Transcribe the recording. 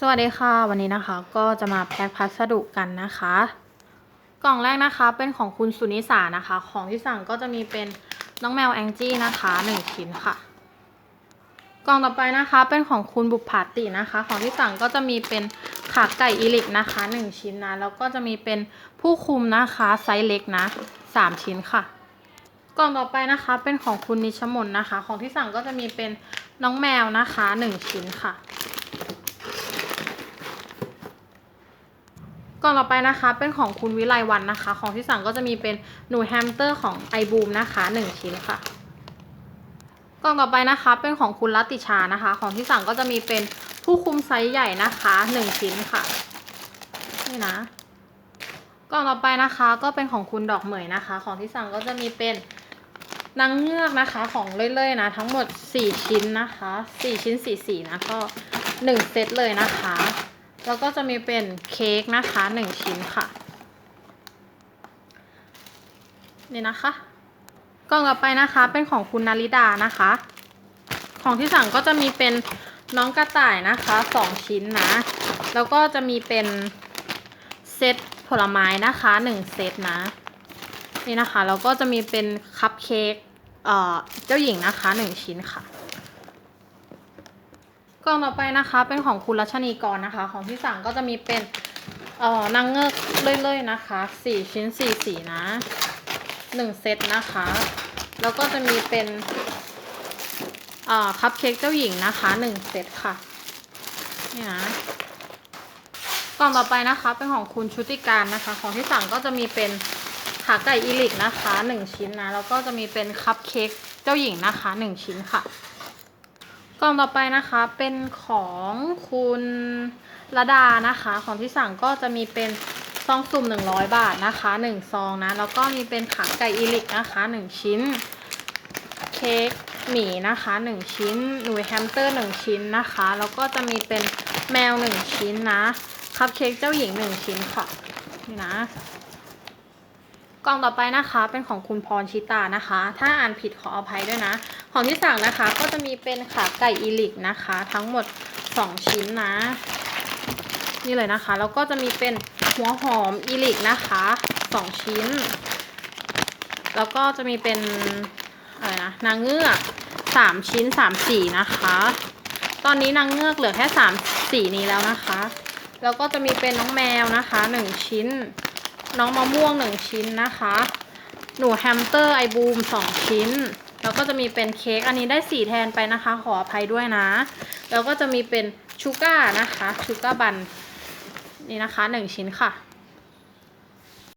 สวัสดีค่ะ วันนี้นะคะก็จะมาแพ็คพัสดุกันนะคะ กล่องแรกนะคะเป็นของคุณสุนิสานะคะ ของที่สั่งก็จะมีเป็นน้องแมวแองจี้นะคะหนึ่งชิ้นค่ะ กล่องต่อไปนะคะเป็นของคุณบุปผาตินะคะ ของที่สั่งก็จะมีเป็นขาไก่อีลิกนะคะหนึ่งชิ้นนะแล้วก็จะมีเป็นผู้คุมนะคะไซส์เล็กนะสามชิ้นค่ะ กล่องต่อไปนะคะเป็นของคุณนิชมนนะคะ ของที่สั่งก็จะมีเป็นน้องแมวนะคะหนึ่งชิ้นค่ะ ล่องต่อไปนะคะเป็นของคุณวิไลวันนะคะ ของที่สั่งก็จะมีเป็นหนูแฮมสเตอร์ของไอบูมนะคะหนึ่งชิ้นค่ะ กล่องต่อไปนะคะเป็นของคุณรัติชานะคะ ของที่สั่งก็จะมีเป็นผู้คุมไซส์ใหญ่นะคะหนึ่งชิ้นค่ะนี่นะกล่องต่อไปนะคะก็เป็นของคุณดอกเหมยนะคะ ของที่สั่งก็จะมีเป็นนางเงือกนะคะของเลื่อยๆนะ ทั้งหมด 4 ชิ้นนะคะ 4 ชิ้น4สีนะก็ 1 เซตเลยนะคะ แล้วก็จะมีเป็นเค้กนะคะหนึ่งชิ้นค่ะ นี่นะคะกล่องต่อไปนะคะเป็นของคุณนาริดานะคะ ของที่สั่งก็จะมีเป็นน้องกระต่ายนะคะสองชิ้นนะ แล้วก็จะมีเป็นเซตผลไม้นะคะหนึ่งเซตนะนี่นะคะแล้วก็จะมีเป็นคัพเค้กเอ่อเจ้าหญิงนะคะหนึ่งชิ้นค่ะ กล่องต่อไปนะคะเป็นของคุณรัชนีกรนะคะ ของที่สั่งก็จะมีเป็นเอ่อนางเงือกเลื่อยๆนะคะสี่ชิ้นสี่สีนะหนึ่งเซตนะคะ แล้วก็จะมีเป็นเอ่อคัพเค้กเจ้าหญิงนะคะหนึ่งเซตค่ะนี่นะกล่องต่อไปนะคะเป็นของคุณชุติการนะคะ ของที่สั่งก็จะมีเป็นขาไก่อีลิกนะคะหนึ่งชิ้นนะแล้วก็จะมีเป็นคัพเค้กเจ้าหญิงนะคะหนึ่งชิ้นค่ะ กล่องต่อไปนะคะเป็นของคุณระดานะคะ ของที่สั่งก็จะมีเป็นซองสุ่ม 100 บาทนะคะ1ซองนะแล้วก็มีเป็นขาไก่อีลิกนะคะ 1 ชิ้น เค้กหมีนะคะ 1 ชิ้นหนูแฮมสเตอร์ 1 ชิ้นนะคะ แล้วก็จะมีเป็นแมว 1 ชิ้นนะคัพเค้กเจ้าหญิง 1 ชิ้นค่ะนี่นะ กล่องต่อไปนะคะเป็นของคุณพรชิตานะคะ ถ้าอ่านผิดขออภัยด้วยนะ ของที่สั่งนะคะก็จะมีเป็นขาไก่อีลิกนะคะ ทั้งหมด 2 ชิ้นนะ นี่เลยนะคะ แล้วก็จะมีเป็นหัวหอมอีลิกนะคะ 2 ชิ้น แล้วก็จะมีเป็นอะไรนะนางเงือก3 ชิ้น 3 สีนะคะ ตอนนี้นางเงือกเหลือแค่ 3 สีนี้แล้วนะคะ แล้วก็จะมีเป็นน้องแมวนะคะ 1 ชิ้น น้องมะม่วงหนึ่งชิ้นนะคะ หนูแฮมสเตอร์ไอบูมสองชิ้น แล้วก็จะมีเป็นเค้กอันนี้ได้สีแทนไปนะคะ ขออภัยด้วยนะ แล้วก็จะมีเป็นชูก้านะคะชูก้าบันนี่นะคะหนึ่งชิ้นค่ะ